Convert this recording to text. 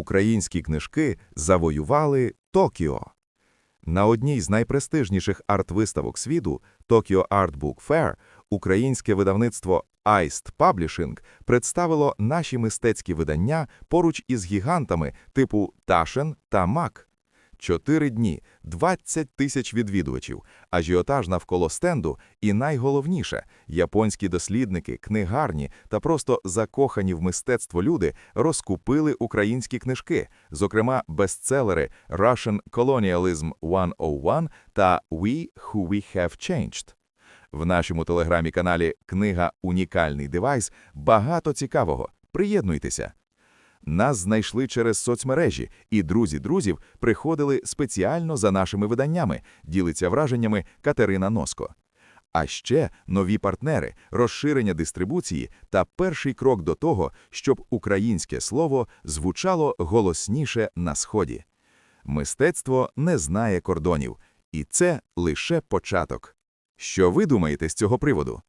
Українські книжки завоювали Токіо. На одній з найпрестижніших арт-виставок світу Tokyo Art Book Fair українське видавництво Iced Publishing представило наші мистецькі видання поруч із гігантами типу Ташен та Мак. Чотири дні, 20 тисяч відвідувачів, ажіотаж навколо стенду і найголовніше – японські дослідники, книгарні та просто закохані в мистецтво люди розкупили українські книжки, зокрема бестселери Russian Colonialism 101 та We Who We Have Changed. В нашому телеграмі-каналі «Книга Унікальний девайс» багато цікавого. Приєднуйтеся! Нас знайшли через соцмережі, і друзі друзів приходили спеціально за нашими виданнями, ділиться враженнями Катерина Носко. А ще нові партнери, розширення дистрибуції та перший крок до того, щоб українське слово звучало голосніше на Сході. Мистецтво не знає кордонів, і це лише початок. Що ви думаєте з цього приводу?